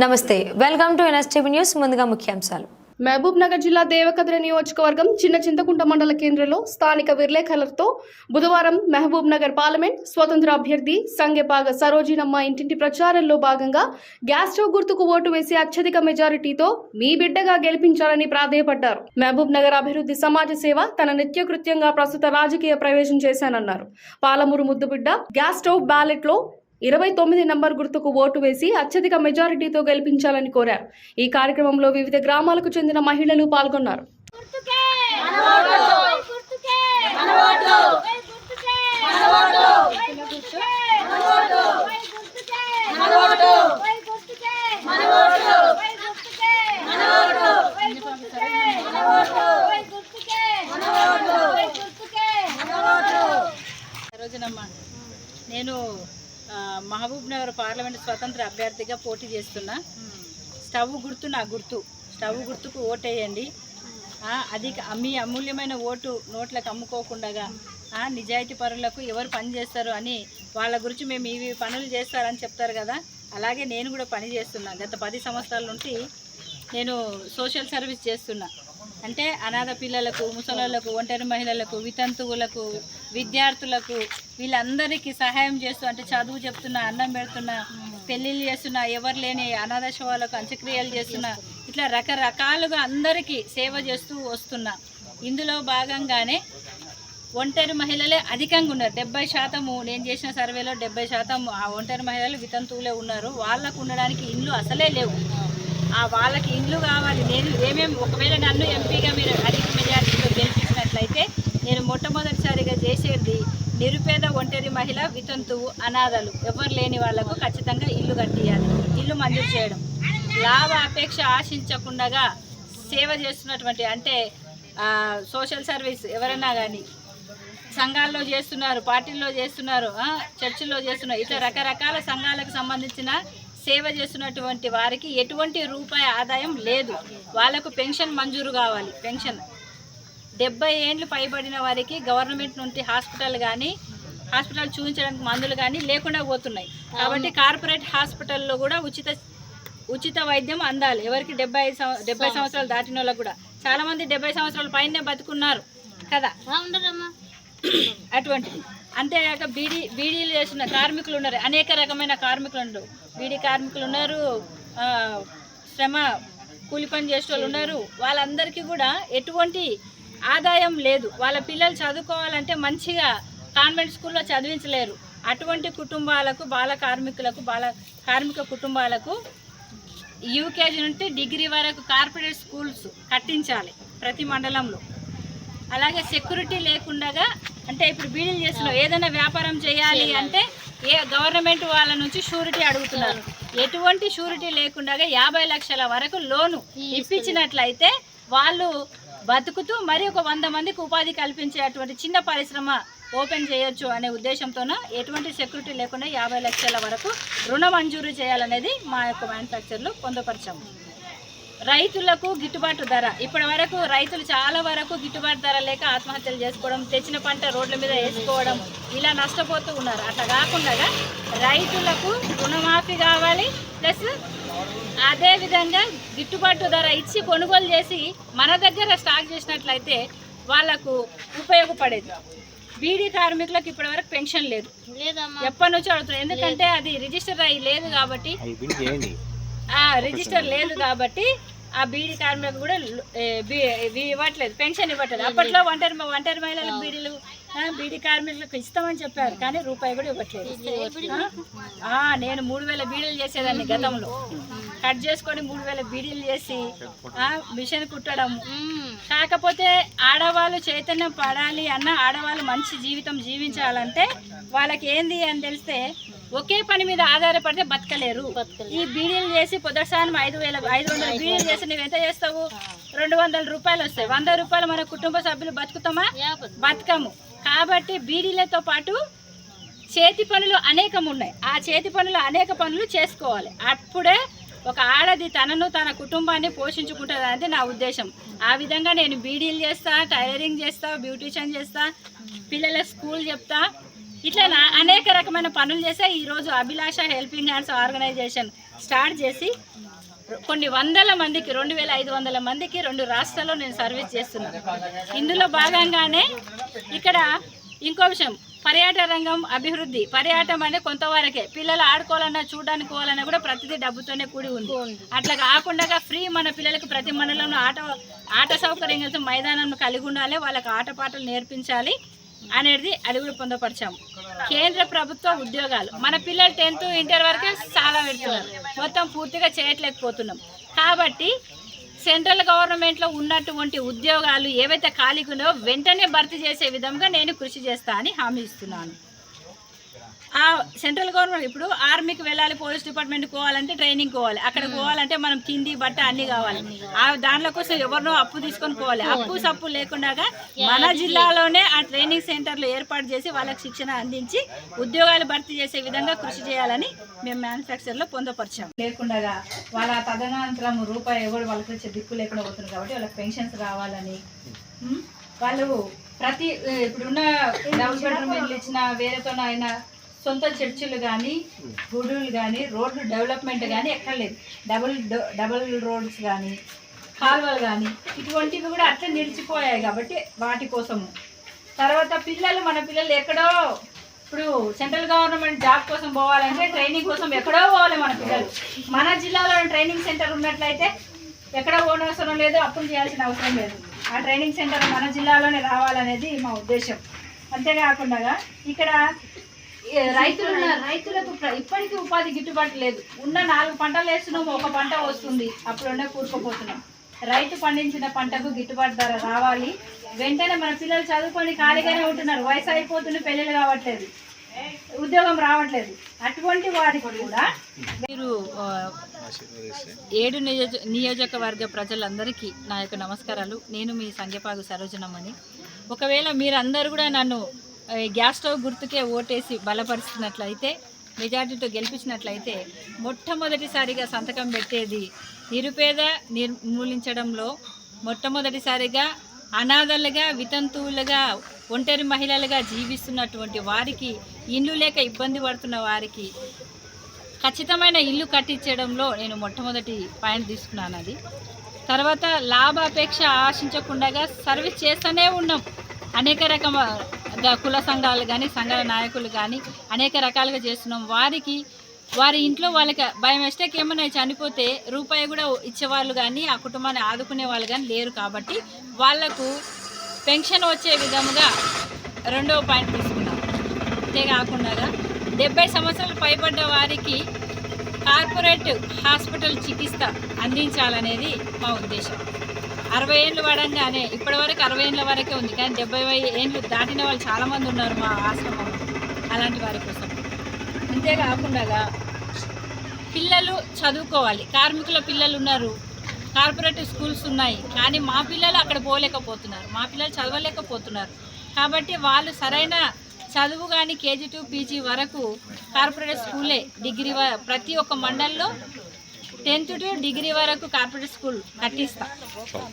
నమస్తే welcome to NSTV news ముందుగా ముఖ్యాంశాలు. మహబూబ్నగర్ జిల్లా దేవకద్ర నియోజకవర్గం చిన్న చింతకుంట మండల కేంద్రంలో స్థానిక విర్లేఖరులతో బుధవారం మహబూబ్నగర్ పార్లమెంట్ స్వతంత్ర అభ్యర్థి సంగెపాగ సరోజినమ్మ ఇంటింటి ప్రచారంలో భాగంగా గ్యాస్ స్టవ్ గుర్తుకు ఓటు వేసి అత్యధిక మెజారిటీతో మీ బిడ్డగా గెలిపించాలని ప్రాధేయపడ్డారు. మహబూబ్నగర్ అభివృద్ధి సమాజ సేవ తన నిత్యకృత్యంగా ప్రస్తుత రాజకీయ ప్రవేశం చేశానన్నారు. పాలమూరు ముద్దుబిడ్డ గ్యాస్ స్టవ్ బ్యాలెట్లో ఇరవై తొమ్మిది నంబర్ గుర్తుకు ఓటు వేసి అత్యధిక మెజారిటీతో గెలిపించాలని కోరారు. ఈ కార్యక్రమంలో వివిధ గ్రామాలకు చెందిన మహిళలు పాల్గొన్నారు. గుర్తుకే! నగర్ పార్లమెంట్ స్వతంత్ర అభ్యర్థిగా పోటీ చేస్తున్నా. స్టవ్ గుర్తు నా గుర్తు. స్టవ్ గుర్తుకు ఓటేయండి. అది మీ అమూల్యమైన ఓటు నోట్లకు అమ్ముకోకుండా ఆ, నిజాయితీ పరులకు ఎవరు పని చేస్తారు అని వాళ్ళ గురించి మేము ఇవి పనులు చేస్తారని చెప్తారు కదా. అలాగే నేను కూడా పని చేస్తున్నా. గత పది సంవత్సరాల నుండి నేను సోషల్ సర్వీస్ చేస్తున్నా. అంటే అనాథ పిల్లలకు ముసలోళ్ళకు ఒంటరి మహిళలకు వితంతువులకు విద్యార్థులకు వీళ్ళందరికీ సహాయం చేస్తూ అంటే చదువు చెప్తున్నా అన్నం పెడుతున్నా పెళ్ళిళ్ళు చేస్తున్నా ఎవరు లేని అనాథ శవాలకు అంత్యక్రియలు చేస్తున్నా ఇట్లా రకరకాలుగా అందరికీ సేవ చేస్తూ వస్తున్నా. ఇందులో భాగంగానే ఒంటరి మహిళలే అధికంగా ఉన్నారు. డెబ్బై శాతము నేను చేసిన సర్వేలో డెబ్బై శాతం ఆ ఒంటరి మహిళలు వితంతువులే ఉన్నారు. వాళ్ళకు ఉండడానికి ఇండ్లు అసలే లేవు. ఆ వాళ్ళకి ఇండ్లు కావాలి. నేను ఏమేమి ఒకవేళ నన్ను ఎంపీగా మీరు అధిక మెజారిటీతో గెలిపించినట్లయితే నేను మొట్టమొదటిసారిగా చేసేది నిరుపేద ఒంటరి మహిళ వితంతువు అనాథలు. ఎవరు లేని వాళ్ళకు ఖచ్చితంగా ఇల్లు కట్టియాలి. ఇల్లు మంజూరు చేయడం. లాభ అపేక్ష ఆశించకుండా సేవ చేస్తున్నటువంటి అంటే సోషల్ సర్వీస్ ఎవరైనా కానీ సంఘాల్లో చేస్తున్నారు పార్టీల్లో చేస్తున్నారు చర్చిల్లో చేస్తున్నారు ఇట్లా రకరకాల సంఘాలకు సంబంధించిన సేవ చేస్తున్నటువంటి వారికి ఎటువంటి రూపాయి ఆదాయం లేదు. వాళ్ళకు పెన్షన్ మంజూరు కావాలి. పెన్షన్. డెబ్బై ఏండ్లు పైబడిన వారికి గవర్నమెంట్ నుండి హాస్పిటల్ కానీ హాస్పిటల్ చూపించడానికి మందులు కానీ లేకుండా పోతున్నాయి. కాబట్టి కార్పొరేట్ హాస్పిటల్లో కూడా ఉచిత ఉచిత వైద్యం అందాలి. ఎవరికి డెబ్బై ఐదు డెబ్బై సంవత్సరాలు దాటిన వాళ్ళకు కూడా. చాలా మంది డెబ్బై సంవత్సరాల పైనే బతుకున్నారు కదా. అటువంటిది. అంతేగాక బీడీ బీడీలు చేసిన కార్మికులు ఉన్నారు. అనేక రకమైన కార్మికులు ఉన్నారు. బీడీ కార్మికులు ఉన్నారు. శ్రమ కూలి పని చేసే వాళ్ళు ఉన్నారు. వాళ్ళందరికీ కూడా ఎటువంటి ఆదాయం లేదు. వాళ్ళ పిల్లలు చదువుకోవాలంటే మంచిగా కాన్వెంట్ స్కూల్లో చదివించలేరు. అటువంటి కుటుంబాలకు బాల కార్మికులకు బాల కార్మిక కుటుంబాలకు యూకేజీ నుండి డిగ్రీ వరకు కార్పొరేట్ స్కూల్స్ కట్టించాలి ప్రతి మండలంలో. అలాగే సెక్యూరిటీ లేకుండా అంటే ఇప్పుడు బీడీలు చేస్తున్నాం ఏదైనా వ్యాపారం చేయాలి అంటే ఏ గవర్నమెంట్ వాళ్ళ నుంచి షూరిటీ అడుగుతున్నారు. ఎటువంటి షూరిటీ లేకుండా యాభై లక్షల వరకు లోను ఇప్పించినట్లయితే వాళ్ళు బతుకుతూ మరి ఒక వంద మందికి ఉపాధి కల్పించేటువంటి చిన్న పరిశ్రమ ఓపెన్ చేయొచ్చు అనే ఉద్దేశంతోన ఎటువంటి సెక్యూరిటీ లేకుండా యాభై లక్షల వరకు రుణ మంజూరు చేయాలనేది మా యొక్క మ్యానుఫ్యాక్చర్లో పొందుపరిచాము. రైతులకు గిట్టుబాటు ధర. ఇప్పటి వరకు రైతులు చాలా వరకు గిట్టుబాటు ధర లేక ఆత్మహత్యలు చేసుకోవడం తెచ్చిన పంట రోడ్ల మీద వేసుకోవడం ఇలా నష్టపోతూ ఉన్నారు. అట్లా కాకుండా రైతులకు రుణమాఫీ కావాలి ప్లస్ అదేవిధంగా గిట్టుబాటు ధర ఇచ్చి కొనుగోలు చేసి మన దగ్గర స్టాక్ చేసినట్లయితే వాళ్ళకు ఉపయోగపడేది. బీడీ కార్మికులకు ఇప్పటివరకు పెన్షన్ లేదు. ఎప్పటి నుంచి అడుగుతున్నారు. ఎందుకంటే అది రిజిస్టర్ అయ్యి లేదు కాబట్టి ఆ రిజిస్టర్ లేదు కాబట్టి ఆ బీడీ కార్మికులకు కూడా ఇవి ఇవ్వట్లేదు పెన్షన్ ఇవ్వట్లేదు. అప్పట్లో ఒంటరి ఒంటరి మహిళలకు బీడీలు బీడీ కార్మికులకు ఇస్తామని చెప్పారు కానీ రూపాయి కూడా ఇవ్వట్లేదు. నేను మూడు వేల బీడీలు చేసేదాన్ని గతంలో. కట్ చేసుకొని మూడు వేల బీడీలు చేసి ఆ, మిషన్ కుట్టడం. కాకపోతే ఆడవాళ్ళు చైతన్యం పడాలి అన్న ఆడవాళ్ళు మంచి జీవితం జీవించాలంటే వాళ్ళకి ఏంది అని తెలిస్తే ఒకే పని మీద ఆధారపడితే బతకలేరు. ఈ బీడీలు చేసి పొద్దుసానం ఐదు వేల ఐదు వందల బీడీలు చేసి నువ్వు ఎంత చేస్తావు? రెండు వందల రూపాయలు వస్తాయి. వంద రూపాయలు మన కుటుంబ సభ్యులు బతుకుతామా? బతకము. కాబట్టి బీడీలతో పాటు చేతి పనులు అనేకం ఉన్నాయి. ఆ చేతి పనులు అనేక పనులు చేసుకోవాలి. అప్పుడే ఒక ఆడది తనను తన కుటుంబాన్ని పోషించుకుంటుంది అనేది నా ఉద్దేశం. ఆ విధంగా నేను బీడీలు చేస్తా టైలరింగ్ చేస్తా బ్యూటీషియన్ చేస్తా పిల్లల స్కూల్ చెప్తా ఇట్లా అనేక రకమైన పనులు చేసే ఈరోజు Abhilasha helping hands organization start చేసి కొన్ని వందల మందికి రెండు వేల ఐదు వందల మందికి రెండు రాష్ట్రాల్లో నేను సర్వీస్ చేస్తున్నాను. ఇందులో భాగంగానే ఇక్కడ ఇంకో విషయం పర్యాటక రంగం అభివృద్ధి. పర్యాటం అంటే కొంతవరకే పిల్లలు ఆడుకోవాలన్నా చూడడానికి పోవాలన్నా కూడా ప్రతిదీ డబ్బుతోనే కూడి ఉంది. అట్లా కాకుండా ఫ్రీ మన పిల్లలకు ప్రతి మండలంలో ఆట ఆట సౌకర్యం మైదానం కలిగి ఉండాలి వాళ్ళకి ఆటపాటలు నేర్పించాలి అనేది అది కూడా పొందపరిచాము. కేంద్ర ప్రభుత్వ ఉద్యోగాలు. మన పిల్లలు టెన్త్ ఇంటర్ వరకే చాలా పెడుతున్నారు. మొత్తం పూర్తిగా చేయట్లేకపోతున్నాం. కాబట్టి సెంట్రల్ గవర్నమెంట్లో ఉన్నటువంటి ఉద్యోగాలు ఏవైతే ఖాళీగా ఉన్నాయో వెంటనే భర్తీ చేసే విధంగా నేను కృషి చేస్తా అని హామీ ఇస్తున్నాను. ఆ సెంట్రల్ గవర్నమెంట్ ఇప్పుడు ఆర్మీకి వెళ్ళాలి పోలీస్ డిపార్ట్మెంట్కి పోవాలంటే ట్రైనింగ్ పోవాలి. అక్కడ పోవాలంటే మనం తిండి బట్ట అన్ని కావాలి. ఆ దానిలో కోసం ఎవరినో అప్పు తీసుకొని పోవాలి. అప్పు సప్పు లేకుండా మన జిల్లాలోనే ఆ ట్రైనింగ్ సెంటర్లు ఏర్పాటు చేసి వాళ్ళకి శిక్షణ అందించి ఉద్యోగాలు భర్తీ చేసే విధంగా కృషి చేయాలని మేము మ్యానుఫ్యాక్చర్లో పొందపరిచాం. లేకుండా వాళ్ళ తదనంతరం రూపాయి ఎవరు వాళ్ళకి వచ్చే దిక్కు లేకుండా పోతున్నారు కాబట్టి వాళ్ళకి పెన్షన్స్ రావాలని? వాళ్ళు ప్రతి ఇప్పుడున్న డబుల్ బెడ్రూమ్ ఇల్లు ఇచ్చిన వేరేతో అయినా సొంత చర్చిలు కానీ గుడులు కానీ రోడ్లు డెవలప్మెంట్ కానీ ఎక్కడ లేదు. డబుల్ డబుల్ రోడ్స్ కానీ కాలువలు కానీ ఇటువంటివి కూడా అట్లా నిలిచిపోయాయి కాబట్టి వాటి కోసము. తర్వాత పిల్లలు మన పిల్లలు ఎక్కడో ఇప్పుడు సెంట్రల్ గవర్నమెంట్ జాబ్ కోసం పోవాలంటే ట్రైనింగ్ కోసం ఎక్కడో పోవాలి మన పిల్లలు. మన జిల్లాలో ట్రైనింగ్ సెంటర్ ఉన్నట్లయితే ఎక్కడ పోనవసరం లేదు అప్పులు చేయాల్సిన అవసరం లేదు. ఆ ట్రైనింగ్ సెంటర్ మన జిల్లాలోనే రావాలనేది మా ఉద్దేశం. అంతేకాకుండా ఇక్కడ రైతులు రైతులకు ఇప్పటికీ ఉపాధి గిట్టుబాటు లేదు. ఉన్న నాలుగు పంటలు వేస్తున్నాము ఒక పంట వస్తుంది అప్పుడున్న కూరుకుపోతున్నాం. రైతు పండించిన పంటకు గిట్టుబాటు ధర రావాలి. వెంటనే మన పిల్లలు చదువుకొని ఖాళీగానే ఉంటున్నారు. వయసు అయిపోతుంది పెళ్ళిళ్ళు కావట్లేదు ఉద్యోగం రావట్లేదు. అటువంటి వారికి కూడా మీరు ఏడు నియోజ నియోజకవర్గ ప్రజలందరికీ నా యొక్క నమస్కారాలు. నేను మీ సంఘపాగు సరోజనమ్మని. ఒకవేళ మీరందరూ కూడా నన్ను గ్యాస్ స్టవ్ గుర్తుకే ఓటేసి బలపరుస్తున్నట్లయితే మెజార్టీతో గెలిపించినట్లయితే మొట్టమొదటిసారిగా సంతకం పెట్టేది నిరుపేద నిర్మూలించడంలో మొట్టమొదటిసారిగా అనాథలుగా వితంతువులుగా ఒంటరి మహిళలుగా జీవిస్తున్నటువంటి వారికి ఇల్లు లేక ఇబ్బంది పడుతున్న వారికి ఖచ్చితమైన ఇల్లు కట్టించడంలో నేను మొట్టమొదటి పాయింట్ తీసుకున్నాను అది. తర్వాత లాభాపేక్ష ఆశించకుండా సర్వీస్ చేస్తూనే ఉన్నాం. అనేక రకమైన కుల సంఘాలు కానీ సంఘాల నాయకులు కానీ అనేక రకాలుగా చేస్తున్నాం. వారికి వారి ఇంట్లో వాళ్ళకి బై మిస్టేక్ ఏమైనా చనిపోతే రూపాయి కూడా ఇచ్చేవాళ్ళు కానీ ఆ కుటుంబాన్ని ఆదుకునే వాళ్ళు కానీ లేరు కాబట్టి వాళ్ళకు పెన్షన్ వచ్చే విధముగా రెండవ పాయింట్ తీసుకున్నాం. అంతేకాకుండా డెబ్బై సంవత్సరాలు పైబడ్డ వారికి కార్పొరేట్ హాస్పిటల్ చికిత్స అందించాలనేది మా ఉద్దేశం. అరవై ఏళ్ళు పడంగానే ఇప్పటివరకు అరవై ఏళ్ళ వరకే ఉంది. కానీ డెబ్బై ఏళ్ళు దాటిన వాళ్ళు చాలామంది ఉన్నారు మా ఆశ్రమంలో అలాంటి వారి కోసం. అంతేకాకుండా పిల్లలు చదువుకోవాలి. కార్మికుల పిల్లలు ఉన్నారు. కార్పొరేటివ్ స్కూల్స్ ఉన్నాయి. కానీ మా పిల్లలు అక్కడ పోలేకపోతున్నారు. మా పిల్లలు చదవలేకపోతున్నారు. కాబట్టి వాళ్ళు సరైన చదువు కానీ కేజీ టు పీజీ వరకు కార్పొరేట్ స్కూలే. డిగ్రీ వ- ప్రతి ఒక్క మండల్లో టెన్త్ టు డిగ్రీ వరకు కార్పొరేట్ స్కూల్ కట్టిస్తాం.